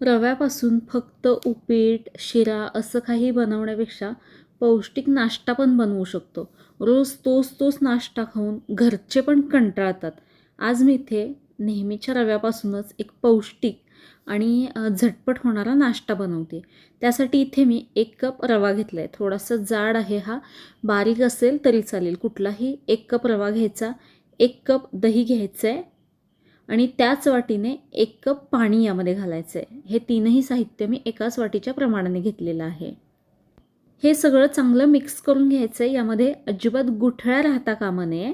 रव्यापासून फक्त उपीट शिरा असं काही बनवण्यापेक्षा पौष्टिक नाश्ता पण बनवू शकतो. रोज तोच तोच नाश्ता खाऊन घरचे पण कंटाळतात. आज मी इथे नेहमीच्या रव्यापासूनच एक पौष्टिक आणि झटपट होणारा नाश्ता बनवते. त्यासाठी इथे मी एक कप रवा घेतला आहे थोडासा जाड आहे हा. बारीक असेल तरी चालेल. कुठलाही एक कप रवा घ्यायचा. एक कप दही घ्यायचं आहे आणि त्याच वाटीने एक कप पाणी यामध्ये घालायचं आहे हे तीनही साहित्य मी एकाच वाटीच्या प्रमाणाने घेतलेलं आहे. हे सगळं चांगलं मिक्स करून घ्यायचं आहे यामध्ये अजिबात गुठळ्या राहता कामा नये.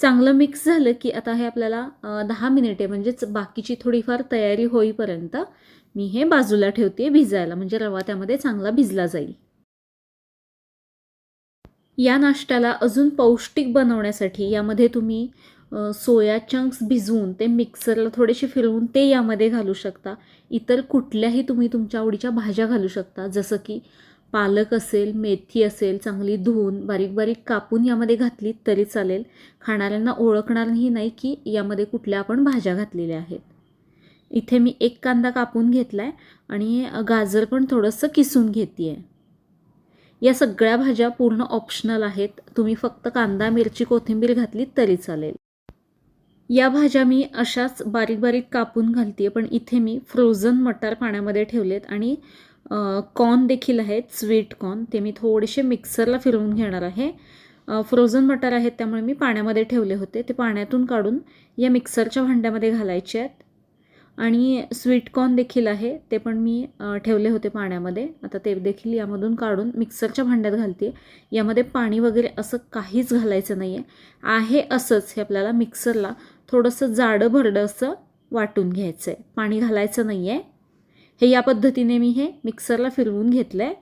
चांगलं मिक्स झालं की आता हे आपल्याला दहा मिनिटे म्हणजेच बाकीची थोडीफार तयारी होईपर्यंत मी हे बाजूला ठेवते भिजायला. म्हणजे रवा त्यामध्ये चांगला भिजला जाईल. या नाश्त्याला अजून पौष्टिक बनवण्यासाठी यामध्ये तुम्ही सोया चंक्स भिजवून ते मिक्सरला थोडेसे फिरवून ते यामध्ये घालू शकता. इतर कुठल्याही तुम्ही तुमच्या आवडीच्या भाज्या घालू शकता. जसं की पालक असेल मेथी असेल चांगली धुवून बारीक बारीक कापून यामध्ये घातली तरी चालेल. खाणाऱ्यांना ओळखणारही नाही की यामध्ये कुठल्या आपण भाज्या घातलेल्या आहेत. इथे मी एक कांदा कापून घेतला आहे आणि गाजर पण थोडंसं किसून घेते आहे या सगळ्या भाज्या पूर्ण ऑप्शनल आहेत. तुम्ही फक्त कांदा मिरची कोथिंबीर घातली तरी चालेल. या भाज्या मी अशाच बारीक बारीक कापून घालते पण इथे मी फ्रोझन मटार पाण्यामध्ये ठेवलेत आणि कॉर्न देखील आहेत स्वीट कॉर्न ते मी थोडेसे मिक्सरला फिरवून घेणार आहे. फ्रोझन मटार आहेत त्यामुळे मी पाण्यामध्ये ठेवले होते. ते पाण्यातून काढून या मिक्सरच्या भांड्यामध्ये घालायचे आहेत. आणि स्वीट कॉर्न देखील आहे ते पण मी ठेवले होते पाण्यामध्ये. आता ते देखील यामधून काढून मिक्सरच्या भांड्यात घालते यामध्ये पाणी वगैरे असं काहीच घालायचं नाही आहे आहे असंच हे आपल्याला मिक्सरला थोडंसं जाडं भरडं असं वाटून घ्यायचं आहे पाणी घालायचं नाही आहे हे या पद्धतीने मी हे मिक्सरला फिरवून घेतलं आहे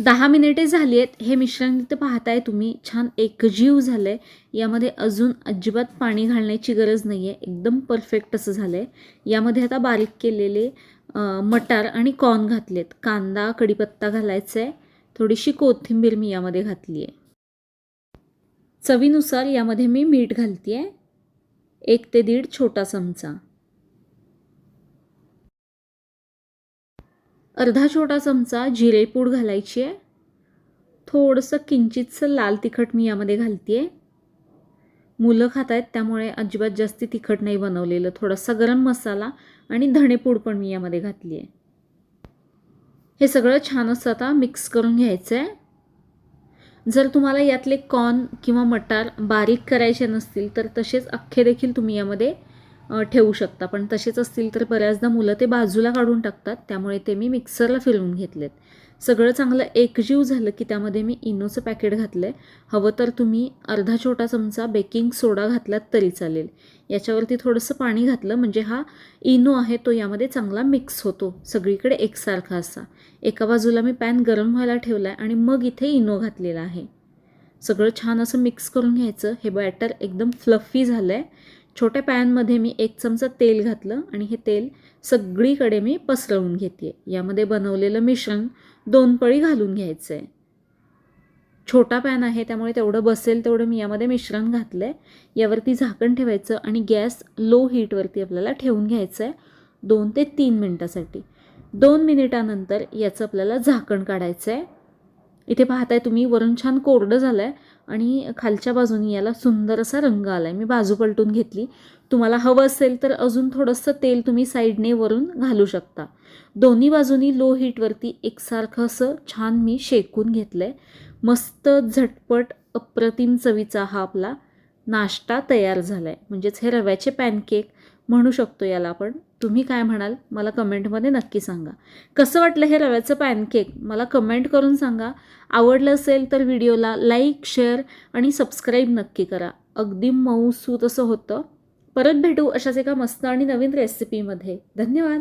दहा मिनिटे झाली आहेत हे मिश्रण इथं पाहताय तुम्ही. छान एकजीव झालं आहे यामध्ये अजून अजिबात पाणी घालण्याची गरज नाही आहे एकदम परफेक्ट असं झालं आहे यामध्ये आता बारीक केलेले मटार आणि कॉर्न घातलेत. कांदा कढीपत्ता घालायचा आहे थोडीशी कोथिंबीर मी यामध्ये घातली आहे चवीनुसार यामध्ये मी मीठ घालते आहे एक ते दीड छोटा चमचा. अर्धा छोटा चमचा जिरेपूड घालायची आहे थोडंसं किंचितसं लाल तिखट मी यामध्ये घालते आहे मुलं खात आहेत त्यामुळे अजिबात जास्ती तिखट नाही बनवलेलं. थोडासा गरम मसाला आणि धणेपूड पण मी यामध्ये घातली आहे हे सगळं छान असं आता मिक्स करून घ्यायचं आहे जर तुम्हाला यातले कॉर्न किंवा मटार बारीक करायचे नसतील तर तसेच अख्खे देखील तुम्ही यामध्ये ठेवू शकता. पण तसेच असतील तर बऱ्याचदा मुलं ते बाजूला काढून टाकतात त्यामुळे ते मी मिक्सरला फिरवून घेतलेत. सगळं चांगलं एकजीव झालं की त्यामध्ये मी इनोचं पॅकेट घातलं आहे हवं तर तुम्ही अर्धा छोटा चमचा बेकिंग सोडा घातलात तरी चालेल. याच्यावरती थोडंसं पाणी घातलं म्हणजे हा इनो आहे तो यामध्ये चांगला मिक्स होतो. सगळीकडे एकसारखा असा. एका बाजूला मी पॅन गरम व्हायला ठेवला आहे आणि मग इथे इनो घातलेला आहे. सगळं छान असं मिक्स करून घ्यायचं. हे बॅटर एकदम फ्लफी झालं आहे छोट्या पॅनमध्ये मी एक चमचा तेल घातलं आणि हे तेल सगळीकडे मी पसरवून घेते यामध्ये बनवलेलं मिश्रण दोन पळी घालून घ्यायचं आहे छोटा पॅन आहे त्यामुळे तेवढं बसेल तेवढं मी यामध्ये मिश्रण घातलं आहे यावरती झाकण ठेवायचं आणि गॅस लो हीटवरती आपल्याला ठेवून घ्यायचं आहे दोन ते तीन मिनटासाठी. दोन मिनिटानंतर याचं आपल्याला झाकण काढायचं आहे इथे पाहताय तुम्ही वरून छान कोरडं झालं आहे आणि खालच्या बाजूनी याला सुंदर असा रंग आला आहे मी बाजू पलटून घेतली. तुम्हाला हवं असेल तर अजून थोडंसं तेल तुम्ही साईडने वरून घालू शकता. दोन्ही बाजूनी लो हीटवरती एकसारखं असं छान मी शेकून घेतलं आहे मस्त झटपट अप्रतिम चवीचा हा आपला नाश्ता तयार झाला आहे म्हणजेच हे रव्याचे पॅनकेक म्हणू शकतो याला आपण. तुम्ही काय म्हणाल? मला कमेंटमध्ये नक्की सांगा. कसं वाटलं हे रव्याचं पॅनकेक? मला कमेंट करून सांगा. आवडलं असेल तर व्हिडिओला लाईक शेअर आणि सबस्क्राईब नक्की करा. अगदी मऊसूत असं होतं. परत भेटू अशाच एका मस्त आणि नवीन रेसिपीमध्ये धन्यवाद!